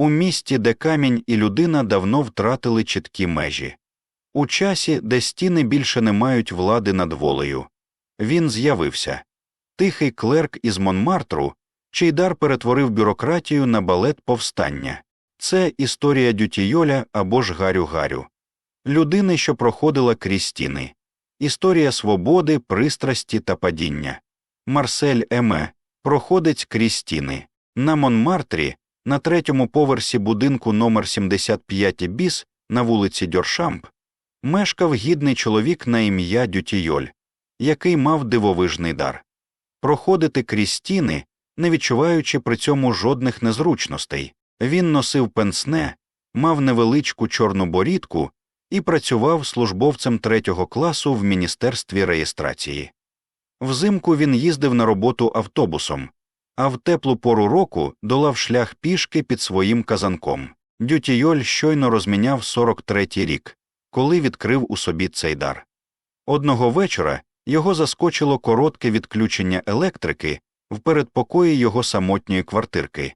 у місті, де камінь і людина давно втратили чіткі межі, у часі, де стіни більше не мають влади над волею. Він з'явився тихий клерк із Монмартру, чий дар перетворив бюрократію на балет повстання. Це історія Дютійоля або ж Гарю Гарю, людини, що проходила крізь стіни, історія свободи, пристрасті та падіння. Марсель Еме проходить крізь стіни. На Монмартрі, на третьому поверсі будинку номер 75 біс на вулиці Дьоршамп, мешкав гідний чоловік на ім'я Дютійоль, який мав дивовижний дар проходити крізь стіни, не відчуваючи при цьому жодних незручностей. Він носив пенсне, мав невеличку чорну борідку і працював службовцем третього класу в міністерстві реєстрації. Взимку він їздив на роботу автобусом, а в теплу пору року долав шлях пішки під своїм казанком. Дютійоль щойно розміняв 43-й рік, коли відкрив у собі цей дар. Одного вечора його заскочило коротке відключення електрики в передпокої його самотньої квартирки,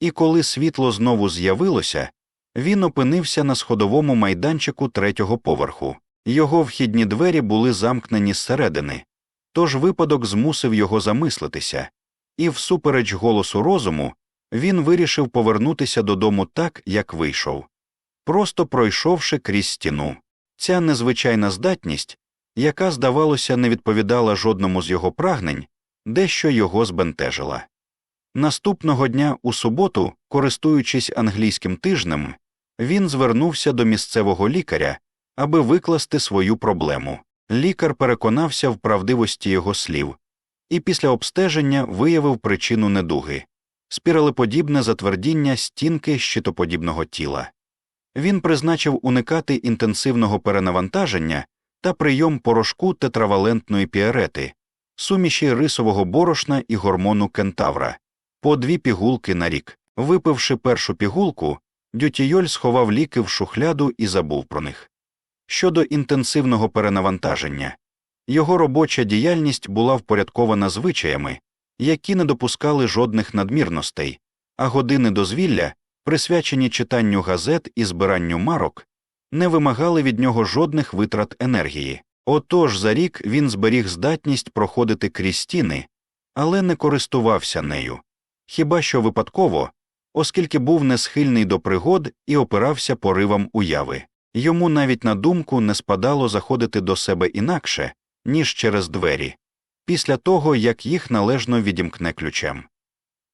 і коли світло знову з'явилося, він опинився на сходовому майданчику третього поверху. Його вхідні двері були замкнені зсередини, тож випадок змусив його замислитися, і, всупереч голосу розуму, він вирішив повернутися додому так, як вийшов. Просто пройшовши крізь стіну. Ця незвичайна здатність, яка, здавалося, не відповідала жодному з його прагнень, дещо його збентежила. Наступного дня у суботу, користуючись англійським тижнем, він звернувся до місцевого лікаря, аби викласти свою проблему. Лікар переконався в правдивості його слів і після обстеження виявив причину недуги спіралеподібне затвердіння стінки щитоподібного тіла. Він призначив уникати інтенсивного перенавантаження та прийом порошку тетравалентної піарети, суміші рисового борошна і гормону кентавра, по дві пігулки на рік. Випивши першу пігулку, Дютійоль сховав ліки в шухляду і забув про них. Щодо інтенсивного перенавантаження, його робоча діяльність була впорядкована звичаями, які не допускали жодних надмірностей, а години дозвілля, присвячені читанню газет і збиранню марок, не вимагали від нього жодних витрат енергії. Отож за рік він зберіг здатність проходити крізь стіни, але не користувався нею, хіба що випадково, оскільки був не схильний до пригод і опирався поривам уяви. Йому навіть на думку не спадало заходити до себе інакше, ніж через двері, після того як їх належно відімкне ключем.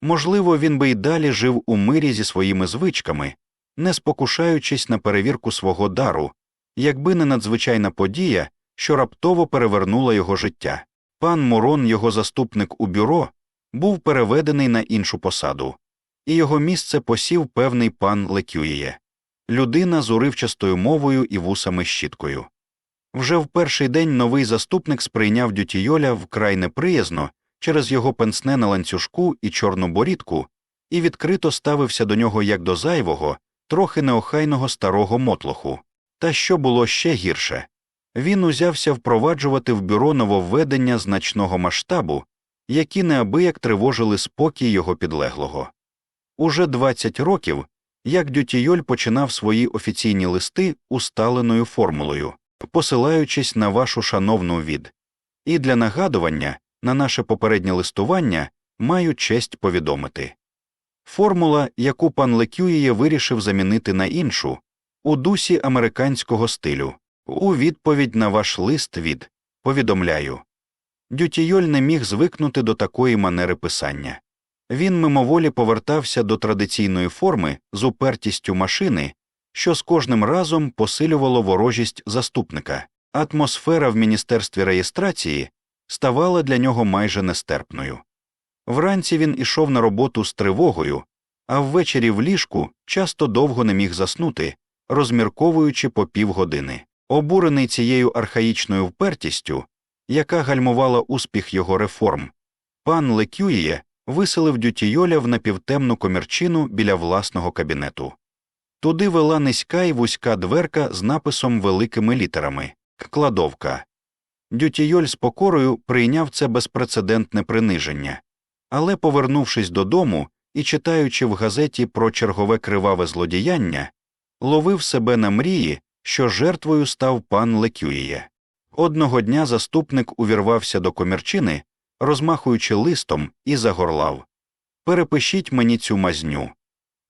Можливо, він би й далі жив у мирі зі своїми звичками, не спокушаючись на перевірку свого дару, якби не надзвичайна подія, що раптово перевернула його життя. Пан Мурон, його заступник у бюро, був переведений на іншу посаду, і його місце посів певний пан Лекює, людина з уривчастою мовою і вусами щіткою. Вже в перший день новий заступник сприйняв Дютійоля вкрай неприязно через його пенсне на ланцюжку і чорну борідку і відкрито ставився до нього як до зайвого, трохи неохайного старого мотлоху. Та що було ще гірше він узявся впроваджувати в бюро нововведення значного масштабу, які неабияк тривожили спокій його підлеглого. Уже 20 років як Дютійоль починав свої офіційні листи усталеною формулою, посилаючись на вашу шановну від, і для нагадування на наше попереднє листування маю честь повідомити. Формула, яку пан Лекює вирішив замінити на іншу, у дусі американського стилю, у відповідь на ваш лист від повідомляю. Дютійоль не міг звикнути до такої манери писання. Він мимоволі повертався до традиційної форми з упертістю машини, що з кожним разом посилювало ворожість заступника. Атмосфера в міністерстві реєстрації ставала для нього майже нестерпною. Вранці він ішов на роботу з тривогою, а ввечері в ліжку часто довго не міг заснути, розмірковуючи по півгодини. Обурений цією архаїчною впертістю, яка гальмувала успіх його реформ, пан Лекює виселив дютійоля в напівтемну комірчину біля власного кабінету. Туди вела низька й вузька дверка з написом великими літерами кладовка. Дютійоль з покорою прийняв це безпрецедентне приниження, але, повернувшись додому і, читаючи в газеті про чергове криваве злодіяння, ловив себе на мрії, що жертвою став пан Лекює. Одного дня заступник увірвався до комірчини, розмахуючи листом, і загорлав Перепишіть мені цю мазню.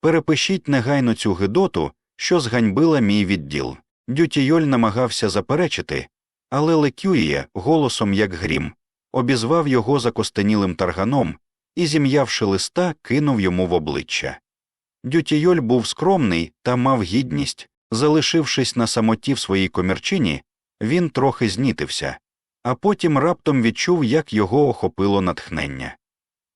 Перепишіть негайно цю гидоту, що зганьбила мій відділ. Дютійоль намагався заперечити, але Лекює, голосом як грім, обізвав його закостенілим тарганом і, зім'явши листа, кинув йому в обличчя. Дютійоль був скромний та мав гідність. Залишившись на самоті в своїй комірчині, він трохи знітився, а потім раптом відчув, як його охопило натхнення.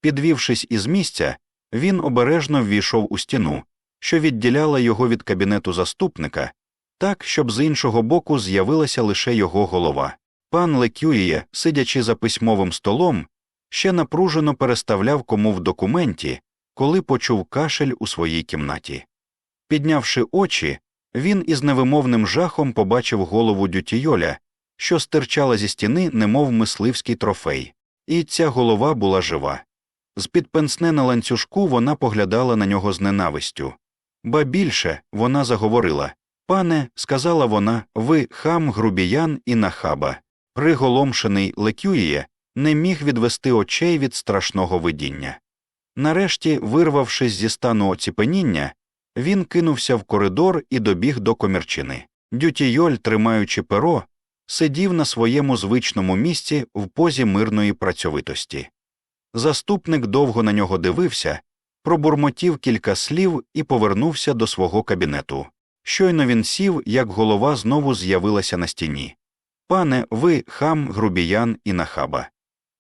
Підвівшись із місця, він обережно ввійшов у стіну, що відділяла його від кабінету заступника, так, щоб з іншого боку з'явилася лише його голова. Пан Лекює, сидячи за письмовим столом, ще напружено переставляв кому в документі, коли почув кашель у своїй кімнаті. Піднявши очі, він із невимовним жахом побачив голову дютійоля, що стирчала зі стіни, немов мисливський трофей, і ця голова була жива. З під пенсне на ланцюжку вона поглядала на нього з ненавистю. Ба більше вона заговорила Пане, сказала вона, ви хам, грубіян і нахаба. Приголомшений Лекює не міг відвести очей від страшного видіння. Нарешті, вирвавшись зі стану оціпеніння, він кинувся в коридор і добіг до комірчини. Дютійоль, тримаючи перо, сидів на своєму звичному місці в позі мирної працьовитості. Заступник довго на нього дивився, пробурмотів кілька слів і повернувся до свого кабінету. Щойно він сів, як голова знову з'явилася на стіні. Пане, ви хам, грубіян і нахаба.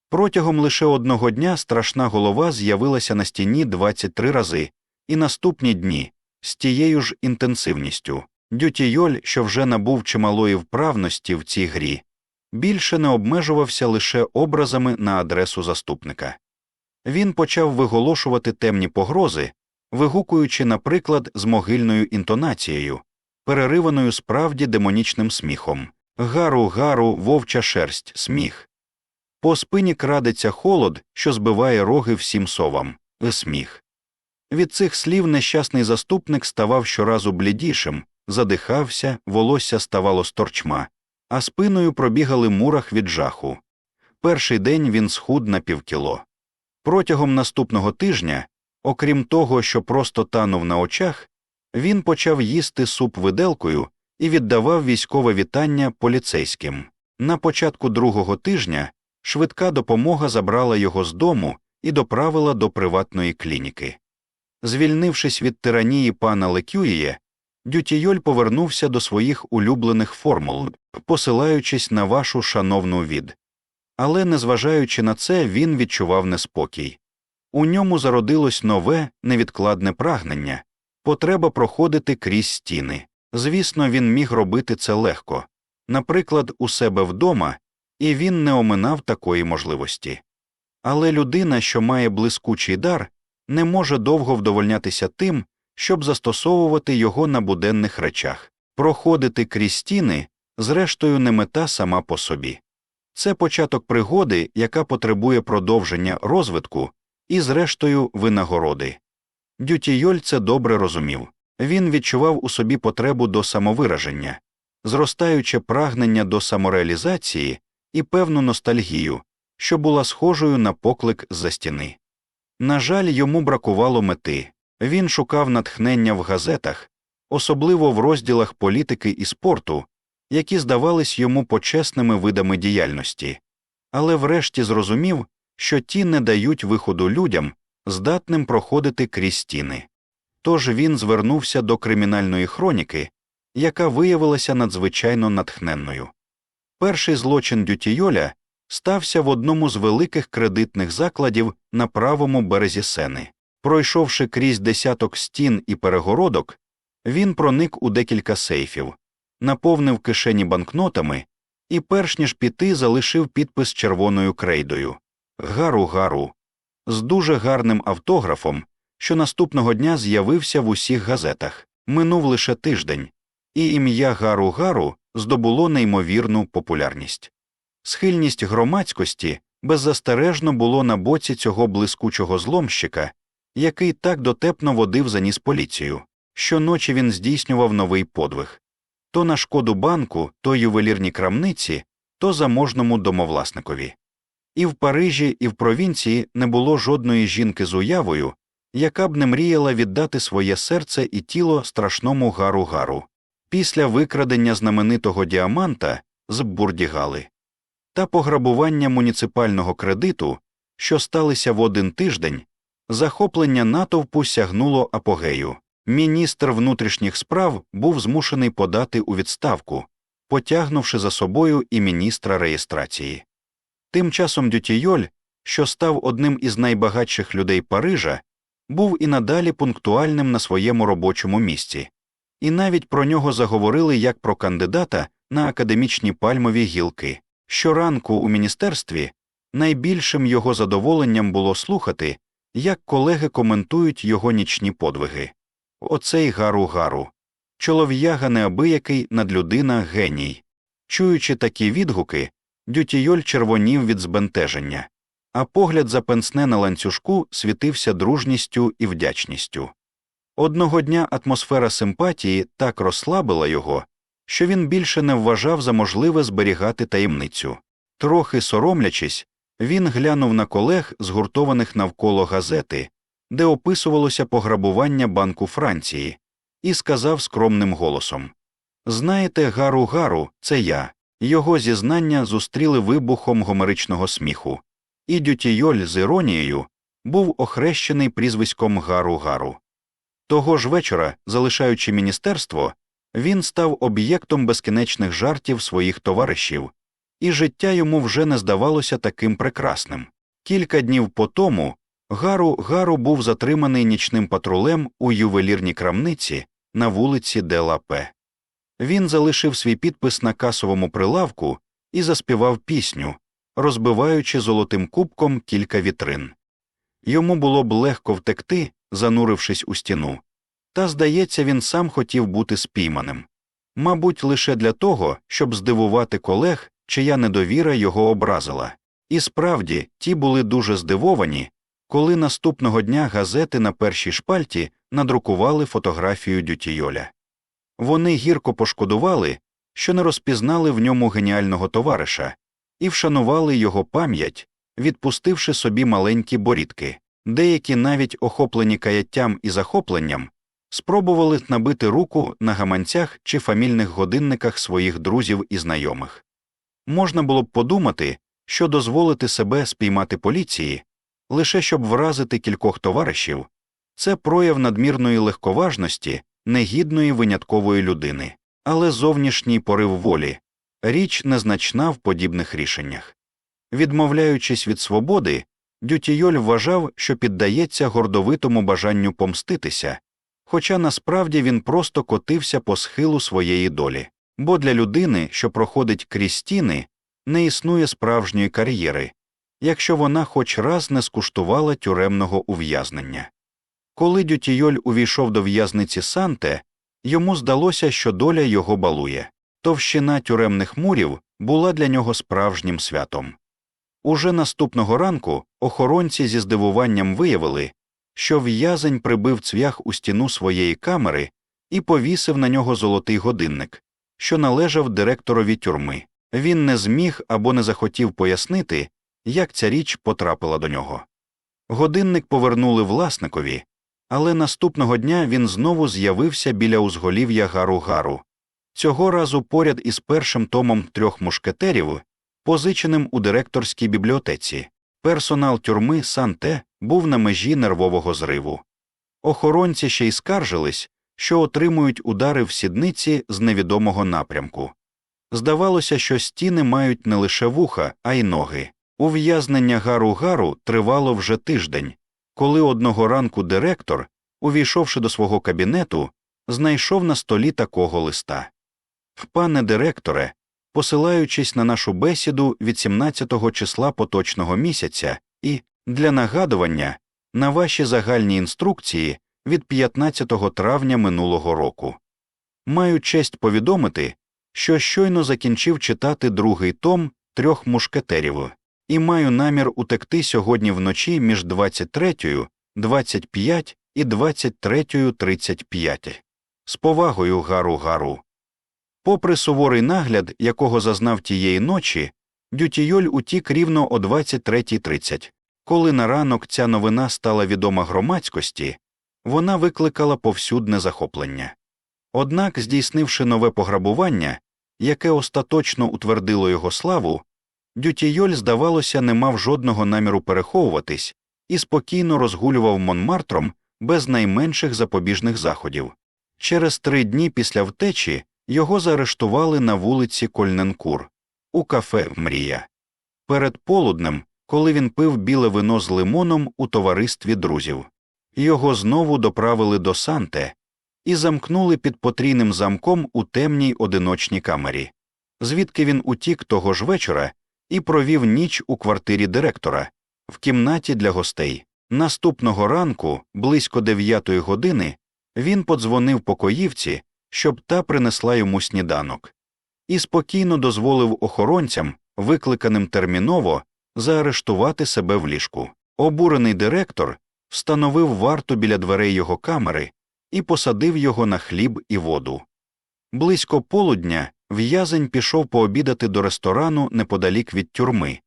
Протягом лише одного дня страшна голова з'явилася на стіні 23 рази, і наступні дні з тією ж інтенсивністю. Дютійоль, що вже набув чималої вправності в цій грі, більше не обмежувався лише образами на адресу заступника. Він почав виголошувати темні погрози, вигукуючи, наприклад, з могильною інтонацією, перериваною справді демонічним сміхом гару, гару, вовча шерсть, сміх. По спині крадеться холод, що збиває роги всім совам, сміх. Від цих слів нещасний заступник ставав щоразу блідішим, задихався, волосся ставало сторчма, а спиною пробігали мурах від жаху. Перший день він схуд на півкіло. Протягом наступного тижня, окрім того, що просто танув на очах, він почав їсти суп виделкою і віддавав військове вітання поліцейським. На початку другого тижня швидка допомога забрала його з дому і доправила до приватної клініки. Звільнившись від тиранії пана Лекює, Дютійоль повернувся до своїх улюблених формул, посилаючись на вашу шановну від. Але, незважаючи на це, він відчував неспокій. У ньому зародилось нове, невідкладне прагнення, потреба проходити крізь стіни. Звісно, він міг робити це легко, наприклад, у себе вдома, і він не оминав такої можливості. Але людина, що має блискучий дар, не може довго вдовольнятися тим, щоб застосовувати його на буденних речах, проходити крізь стіни, зрештою, не мета сама по собі. Це початок пригоди, яка потребує продовження розвитку і, зрештою, винагороди. Дютійоль це добре розумів він відчував у собі потребу до самовираження, зростаюче прагнення до самореалізації і певну ностальгію, що була схожою на поклик за стіни. На жаль, йому бракувало мети він шукав натхнення в газетах, особливо в розділах політики і спорту, які здавались йому почесними видами діяльності, але врешті зрозумів, що ті не дають виходу людям, здатним проходити крізь стіни. Тож він звернувся до кримінальної хроніки, яка виявилася надзвичайно натхненною. Перший злочин Дютійоля стався в одному з великих кредитних закладів на правому березі сени. Пройшовши крізь десяток стін і перегородок, він проник у декілька сейфів, наповнив кишені банкнотами і, перш ніж піти, залишив підпис червоною крейдою Гару гару з дуже гарним автографом, що наступного дня з'явився в усіх газетах. Минув лише тиждень, і ім'я Гару Гару здобуло неймовірну популярність. Схильність громадськості беззастережно було на боці цього блискучого зломщика, який так дотепно водив за ніс поліцію. Щоночі він здійснював новий подвиг то на шкоду банку, то ювелірній крамниці, то заможному домовласникові. І в Парижі, і в провінції не було жодної жінки з уявою, яка б не мріяла віддати своє серце і тіло страшному гару гару після викрадення знаменитого діаманта з Бурдігали та пограбування муніципального кредиту, що сталися в один тиждень, захоплення натовпу сягнуло апогею. Міністр внутрішніх справ був змушений подати у відставку, потягнувши за собою і міністра реєстрації. Тим часом Дютійоль, що став одним із найбагатших людей Парижа, був і надалі пунктуальним на своєму робочому місці, і навіть про нього заговорили як про кандидата на академічні пальмові гілки. Щоранку у міністерстві найбільшим його задоволенням було слухати, як колеги коментують його нічні подвиги. Оцей гару гару. Чолов'яга неабиякий надлюдина геній. Чуючи такі відгуки, Дютійоль червонів від збентеження, а погляд за пенсне на ланцюжку світився дружністю і вдячністю. Одного дня атмосфера симпатії так розслабила його, що він більше не вважав за можливе зберігати таємницю. Трохи соромлячись, він глянув на колег, згуртованих навколо газети, де описувалося пограбування Банку Франції, і сказав скромним голосом Знаєте, Гару Гару, це я. Його зізнання зустріли вибухом гомеричного сміху, і Дютійоль з іронією був охрещений прізвиськом Гару Гару. Того ж вечора, залишаючи міністерство, він став об'єктом безкінечних жартів своїх товаришів, і життя йому вже не здавалося таким прекрасним. Кілька днів по тому Гару Гару був затриманий нічним патрулем у ювелірній крамниці на вулиці Делапе. Він залишив свій підпис на касовому прилавку і заспівав пісню, розбиваючи золотим кубком кілька вітрин. Йому було б легко втекти, занурившись у стіну, та, здається, він сам хотів бути спійманим мабуть, лише для того, щоб здивувати колег, чия недовіра його образила. І справді ті були дуже здивовані, коли наступного дня газети на першій шпальті надрукували фотографію Дютійоля. Вони гірко пошкодували, що не розпізнали в ньому геніального товариша, і вшанували його пам'ять, відпустивши собі маленькі борідки, деякі, навіть охоплені каяттям і захопленням, спробували набити руку на гаманцях чи фамільних годинниках своїх друзів і знайомих. Можна було б подумати, що дозволити себе спіймати поліції лише щоб вразити кількох товаришів, це прояв надмірної легковажності, негідної виняткової людини, але зовнішній порив волі, річ незначна в подібних рішеннях. Відмовляючись від свободи, Дютійоль вважав, що піддається гордовитому бажанню помститися, хоча насправді він просто котився по схилу своєї долі, бо для людини, що проходить крізь стіни, не існує справжньої кар'єри, якщо вона хоч раз не скуштувала тюремного ув'язнення. Коли Дютійоль увійшов до в'язниці Санте, йому здалося, що доля його балує, товщина тюремних мурів була для нього справжнім святом. Уже наступного ранку охоронці зі здивуванням виявили, що в'язень прибив цвях у стіну своєї камери і повісив на нього золотий годинник, що належав директорові тюрми. Він не зміг або не захотів пояснити, як ця річ потрапила до нього. Годинник повернули власникові, але наступного дня він знову з'явився біля узголів'я гару гару, цього разу поряд із першим томом трьох мушкетерів, позиченим у директорській бібліотеці. Персонал тюрми Санте був на межі нервового зриву. Охоронці ще й скаржились, що отримують удари в сідниці з невідомого напрямку. Здавалося, що стіни мають не лише вуха, а й ноги. Ув'язнення Гару Гару тривало вже тиждень, коли одного ранку директор, увійшовши до свого кабінету, знайшов на столі такого листа. Пане директоре, посилаючись на нашу бесіду від 17 числа поточного місяця і, для нагадування, на ваші загальні інструкції від 15 травня минулого року. Маю честь повідомити, що щойно закінчив читати другий том трьох мушкетерів і маю намір утекти сьогодні вночі між 23 25 і 23.35. З повагою гару гару. Попри суворий нагляд, якого зазнав тієї ночі, Дютійоль утік рівно о 23.30. Коли на ранок ця новина стала відома громадськості, вона викликала повсюдне захоплення. Однак, здійснивши нове пограбування, яке остаточно утвердило його славу, Дютійоль, здавалося, не мав жодного наміру переховуватись і спокійно розгулював Монмартром без найменших запобіжних заходів. Через три дні після втечі його заарештували на вулиці Кольненкур у кафе Мрія. Перед полуднем, коли він пив біле вино з лимоном у товаристві друзів. Його знову доправили до Санте і замкнули під потрійним замком у темній одиночній камері, звідки він утік того ж вечора і провів ніч у квартирі директора в кімнаті для гостей. Наступного ранку, близько дев'ятої години, він подзвонив покоївці, щоб та принесла йому сніданок, і спокійно дозволив охоронцям, викликаним терміново, заарештувати себе в ліжку. Обурений директор встановив варту біля дверей його камери і посадив його на хліб і воду. Близько полудня в'язень пішов пообідати до ресторану неподалік від тюрми,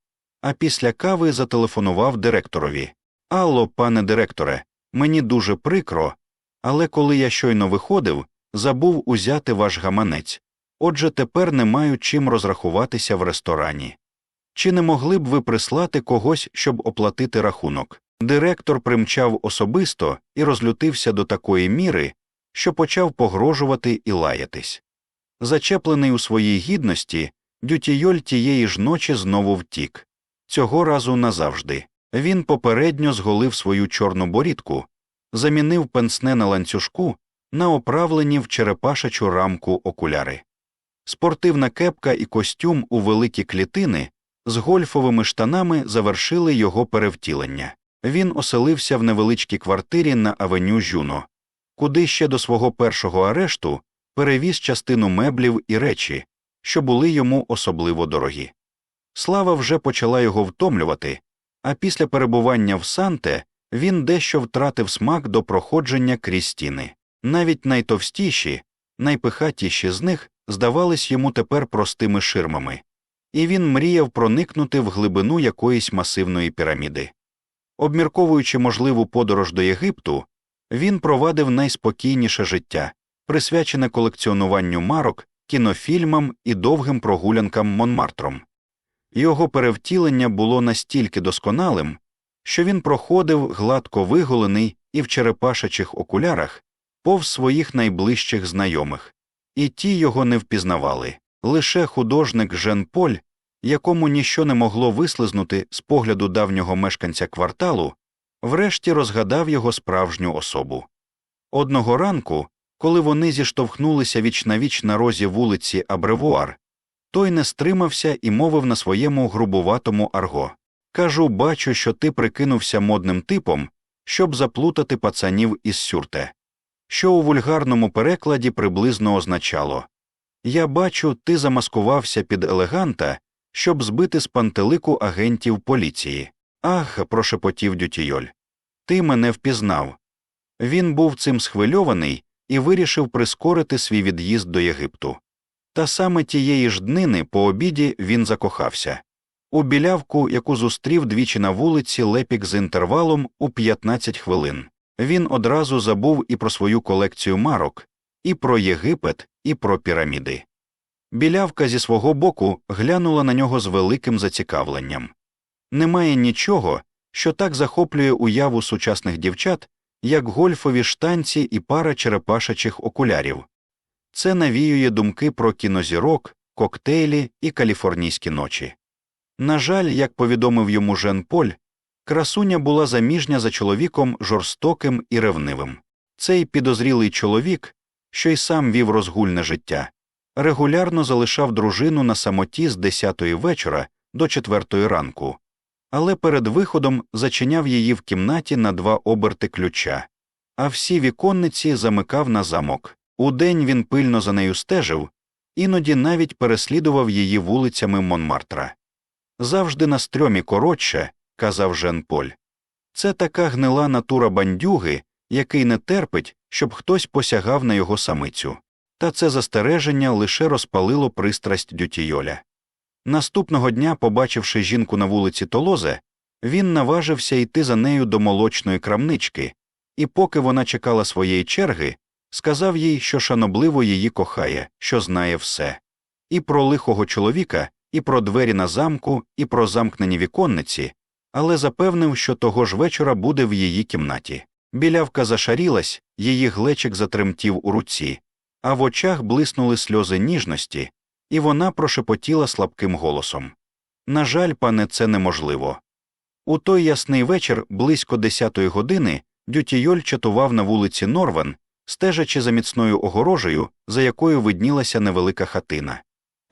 а після кави зателефонував директорові Алло, пане директоре, мені дуже прикро, але коли я щойно виходив, забув узяти ваш гаманець. Отже, тепер не маю чим розрахуватися в ресторані. Чи не могли б ви прислати когось, щоб оплатити рахунок? Директор примчав особисто і розлютився до такої міри, що почав погрожувати і лаятись. Зачеплений у своїй гідності, Дютійоль тієї ж ночі знову втік. Цього разу назавжди. Він попередньо зголив свою чорну борідку, замінив пенсне на ланцюжку на оправлені в черепашачу рамку окуляри. Спортивна кепка і костюм у великі клітини з гольфовими штанами завершили його перевтілення. Він оселився в невеличкій квартирі на авеню Жюно, куди ще до свого першого арешту перевіз частину меблів і речі, що були йому особливо дорогі. Слава вже почала його втомлювати, а після перебування в Санте він дещо втратив смак до проходження крізь стіни. Навіть найтовстіші, найпихатіші з них здавались йому тепер простими ширмами, і він мріяв проникнути в глибину якоїсь масивної піраміди. Обмірковуючи можливу подорож до Єгипту, він провадив найспокійніше життя, присвячене колекціонуванню марок, кінофільмам і довгим прогулянкам Монмартром. Його перевтілення було настільки досконалим, що він проходив гладко виголений і в черепашачих окулярах повз своїх найближчих знайомих, і ті його не впізнавали. Лише художник Жен Поль, якому ніщо не могло вислизнути з погляду давнього мешканця кварталу, врешті розгадав його справжню особу. Одного ранку, коли вони зіштовхнулися віч на розі вулиці Абревуар, той не стримався і мовив на своєму грубуватому арго Кажу, бачу, що ти прикинувся модним типом, щоб заплутати пацанів із сюрте, що у вульгарному перекладі приблизно означало Я бачу, ти замаскувався під елеганта, щоб збити з пантелику агентів поліції. Ах, прошепотів Дютійоль. Ти мене впізнав. Він був цим схвильований і вирішив прискорити свій від'їзд до Єгипту. Та саме тієї ж днини по обіді він закохався у білявку, яку зустрів двічі на вулиці Лепік з інтервалом у 15 хвилин. Він одразу забув і про свою колекцію марок, і про Єгипет, і про піраміди. Білявка зі свого боку глянула на нього з великим зацікавленням. Немає нічого, що так захоплює уяву сучасних дівчат, як гольфові штанці і пара черепашачих окулярів. Це навіює думки про кінозірок, коктейлі і каліфорнійські ночі. На жаль, як повідомив йому Жен Поль, красуня була заміжня за чоловіком жорстоким і ревнивим. Цей підозрілий чоловік, що й сам вів розгульне життя, регулярно залишав дружину на самоті з 10-ї вечора до 4 ранку, але перед виходом зачиняв її в кімнаті на два оберти ключа, а всі віконниці замикав на замок. Удень він пильно за нею стежив, іноді навіть переслідував її вулицями Монмартра. Завжди на стрьомі коротше, казав Жен Поль. Це така гнила натура бандюги, який не терпить, щоб хтось посягав на його самицю. Та це застереження лише розпалило пристрасть Дютійоля. Наступного дня, побачивши жінку на вулиці Толозе, він наважився йти за нею до молочної крамнички, і поки вона чекала своєї черги, сказав їй, що шанобливо її кохає, що знає все і про лихого чоловіка, і про двері на замку, і про замкнені віконниці, але запевнив, що того ж вечора буде в її кімнаті. Білявка зашарілась, її глечик затремтів у руці, а в очах блиснули сльози ніжності, і вона прошепотіла слабким голосом На жаль, пане, це неможливо. У той ясний вечір, близько десятої години, Дютійоль чатував на вулиці Норван, стежачи за міцною огорожею, за якою виднілася невелика хатина.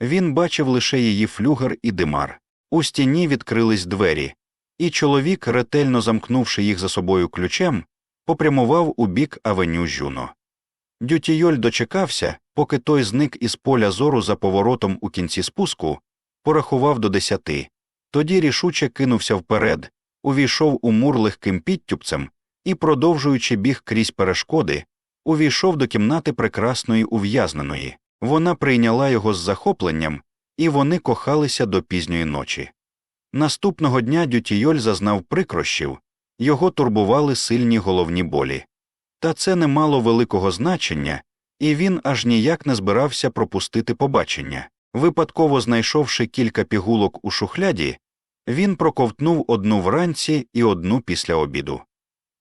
Він бачив лише її флюгер і димар. У стіні відкрились двері, і чоловік, ретельно замкнувши їх за собою ключем, попрямував у бік авеню Жюно. Дютійоль дочекався, поки той зник із поля зору за поворотом у кінці спуску, порахував до десяти, тоді рішуче кинувся вперед, увійшов у мур легким підтюпцем і, продовжуючи біг крізь перешкоди, увійшов до кімнати прекрасної ув'язненої. Вона прийняла його з захопленням, і вони кохалися до пізньої ночі. Наступного дня Дютійоль зазнав прикрощів, його турбували сильні головні болі. Та це не мало великого значення, і він аж ніяк не збирався пропустити побачення. Випадково знайшовши кілька пігулок у шухляді, він проковтнув одну вранці і одну після обіду.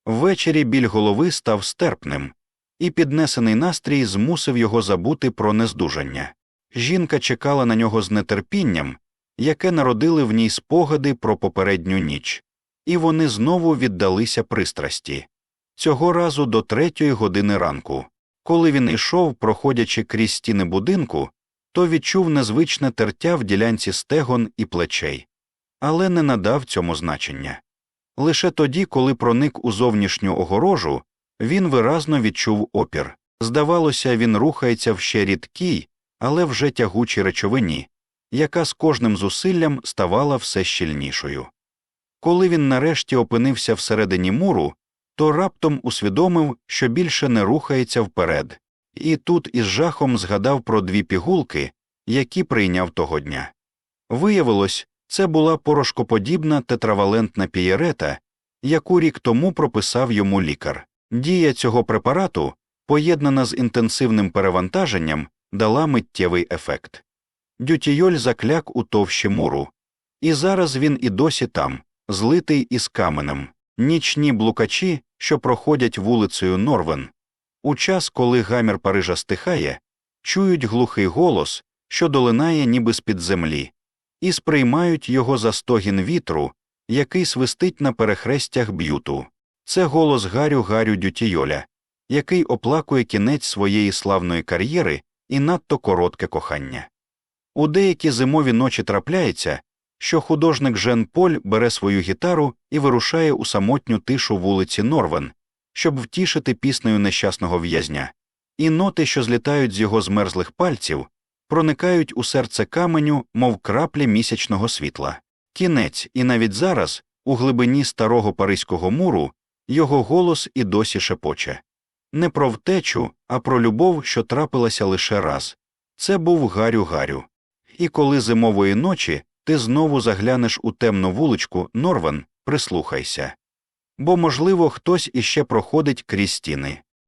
Ввечері біль голови став стерпним, і піднесений настрій змусив його забути про нездужання. Жінка чекала на нього з нетерпінням, яке народили в ній спогади про попередню ніч, і вони знову віддалися пристрасті цього разу до третьої години ранку. Коли він ішов, проходячи крізь стіни будинку, то відчув незвичне тертя в ділянці стегон і плечей, але не надав цьому значення. Лише тоді, коли проник у зовнішню огорожу, він виразно відчув опір. Здавалося, він рухається в ще рідкій, але вже тягучій речовині, яка з кожним зусиллям ставала все щільнішою. Коли він нарешті опинився всередині муру, то раптом усвідомив, що більше не рухається вперед, і тут із жахом згадав про дві пігулки, які прийняв того дня. Виявилось, це була порошкоподібна тетравалентна пієрета, яку рік тому прописав йому лікар. Дія цього препарату, поєднана з інтенсивним перевантаженням, дала миттєвий ефект. Дютійоль закляк у товщі муру, і зараз він і досі там, злитий із каменем, нічні блукачі, що проходять вулицею Норвен. У час, коли гамір Парижа стихає, чують глухий голос, що долинає ніби з під землі, і сприймають його за стогін вітру, який свистить на перехрестях б'юту. Це голос Гарю Гарю Дютійоля, який оплакує кінець своєї славної кар'єри і надто коротке кохання. У деякі зимові ночі трапляється, що художник Жен Поль бере свою гітару і вирушає у самотню тишу вулиці Норвен, щоб втішити піснею нещасного в'язня, і ноти, що злітають з його змерзлих пальців, проникають у серце каменю, мов краплі місячного світла. Кінець, і навіть зараз, у глибині старого паризького муру, його голос і досі шепоче не про втечу, а про любов, що трапилася лише раз. Це був Гарю Гарю. І коли зимової ночі ти знову заглянеш у темну вуличку Норван, прислухайся. Бо, можливо, хтось іще проходить крізь стіни.